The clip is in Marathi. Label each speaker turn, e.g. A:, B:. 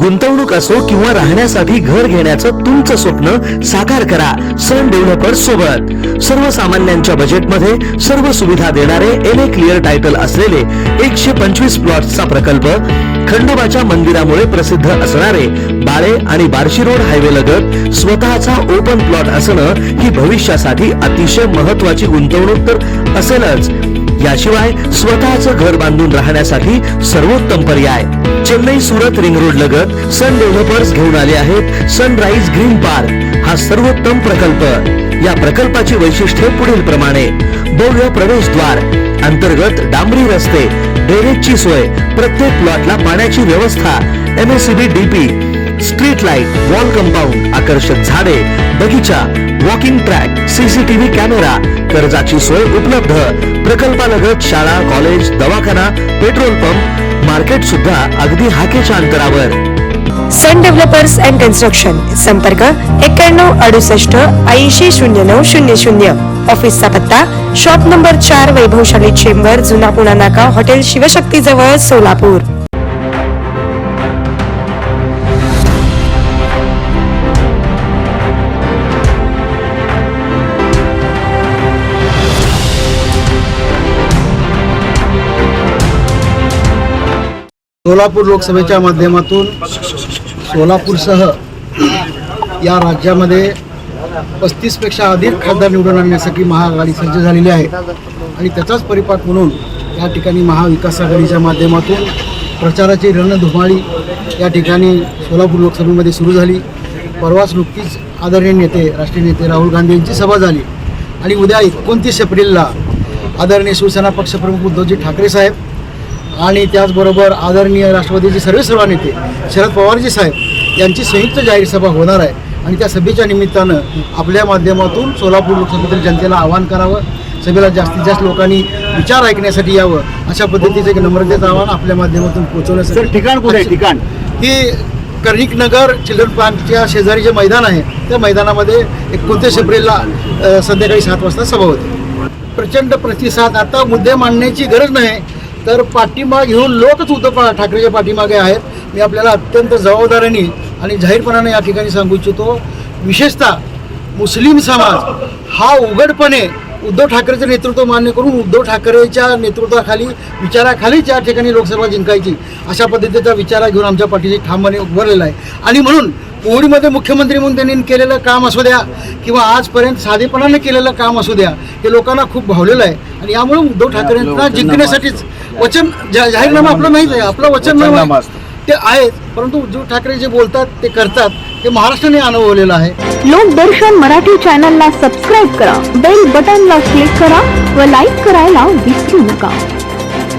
A: गुंतवणूक असो किंवा राहण्यासाठी घर घेण्याचं तुमचं स्वप्न साकार करा. सन डेव्हलपर्स सोबत. सर्वसामान्यांच्या बजेटमध्ये सर्व सुविधा देणारे एन ए क्लिअर टायटल असलेले एकशे पंचवीस प्लॉटचा प्रकल्प खंडोबाच्या मंदिरामुळे प्रसिद्ध असणारे बाळे आणि बार्शी रोड हायवे लगत स्वतःचा ओपन प्लॉट असणं ही भविष्यासाठी अतिशय महत्वाची गुंतवणूक तर असेलच. याशिवाय स्वतःचं घर बांधून राहण्यासाठी सर्वोत्तम पर्याय. चेन्नई सुरत रिंग रोड लगत सन डेव्हलपर्स घेऊन आले आहेत सनराईज ग्रीन पार्क हा सर्वोत्तम प्रकल्प. या प्रकल्पाची वैशिष्ट्ये पुढील प्रमाणे. भव्य प्रवेशद्वार अंतर्गत डांबरी रस्ते ड्रेनेजची सोय प्रत्येक प्लॉटला पाण्याची व्यवस्था MSCB DP street light wall compound आकर्षक झाडे बगीचा वॉकिंग ट्रॅक सीसीटीव्ही कॅमेरा कर्जाची सोय उपलब्ध. प्रकल्पालगत शाळा कॉलेज दवाखाना पेट्रोल पंप मार्केट सुद्धा अगदी हाकेच्या अंतरावर.
B: सन डेव्हलपर्स अँड कन्स्ट्रक्शन संपर्क एक्क्याण्णव अडुसष्ट ऐंशी शून्य नऊ शून्य शून्य ऑफिसचा पत्ता शॉप नंबर चार वैभवशाली चेंबर जुना पुणा नाका हॉटेल शिवशक्ती जवळ सोलापूर
C: सोलापूर लोकसभेच्या माध्यमातून सोलापूरसह या राज्यामध्ये पस्तीसपेक्षा अधिक खासदार निवडून आणण्यासाठी महाआघाडी सज्ज झालेली आहे. आणि त्याचाच परिपाक म्हणून या ठिकाणी महाविकास आघाडीच्या माध्यमातून प्रचाराची रणधुमाळी या ठिकाणी सोलापूर लोकसभेमध्ये सुरू झाली. परवाच नुकतीच आदरणीय नेते राष्ट्रीय नेते राहुल गांधी यांची सभा झाली. आणि उद्या एकोणतीस एप्रिलला आदरणीय शिवसेना पक्षप्रमुख उद्धवजी ठाकरे साहेब आणि त्याचबरोबर आदरणीय राष्ट्रवादीचे सर्व सर्व नेते शरद पवारजी साहेब यांची संयुक्त जाहीर सभा होणार आहे. आणि त्या सभेच्या निमित्तानं आपल्या माध्यमातून सोलापूर लोकसभेतील जनतेला आवाहन करावं सभेला जास्तीत जास्त लोकांनी विचार ऐकण्यासाठी यावं अशा पद्धतीचं एक नम्रतेचं आव्हान आपल्या माध्यमातून पोहोचवण्यासाठी. ठिकाण कुठे ठिकाण? ही कर्णिक नगर चिल्ड्रन पार्कच्या शेजारी जे मैदान आहे त्या मैदानामध्ये एकोणतीस एप्रिलला संध्याकाळी सात वाजता सभा होते. प्रचंड प्रतिसाद. आता मुद्दे मांडण्याची गरज नाही. तर पाठिंबा घेऊन लोकच उद्धव ठाकरेच्या पाठीमागे आहेत. मी आपल्याला अत्यंत जबाबदारीने आणि जाहीरपणाने या ठिकाणी सांगू इच्छितो विशेषतः मुस्लिम समाज हा उघडपणे उद्धव ठाकरेचं नेतृत्व मान्य करून उद्धव ठाकरेच्या नेतृत्वाखाली विचाराखालीच या ठिकाणी लोकसभा जिंकायची अशा पद्धतीचा विचारा घेऊन आमच्या पाठीशी ठामपणे उभारलेला आहे. आणि म्हणून कोविडमध्ये मुख्यमंत्री म्हणून त्यांनी केलेलं काम असू द्या किंवा आजपर्यंत साधेपणाने केलेलं काम असू द्या हे लोकांना खूप भावलेलं आहे. आणि यामुळे उद्धव ठाकरेंना जिंकण्यासाठीच वचन जा जाहीरनामा आपलं नाहीच आहे आपलं वचननामा आहे. ते आहेत परंतु उद्धव ठाकरे जे बोलतात ते करतात ते महाराष्ट्राने अनुभवलेलं आहे.
D: लोकदर्शन मराठी चॅनलला सबस्क्राईब करा बेल बटनला क्लिक करा व लाईक करायला विसरू नका.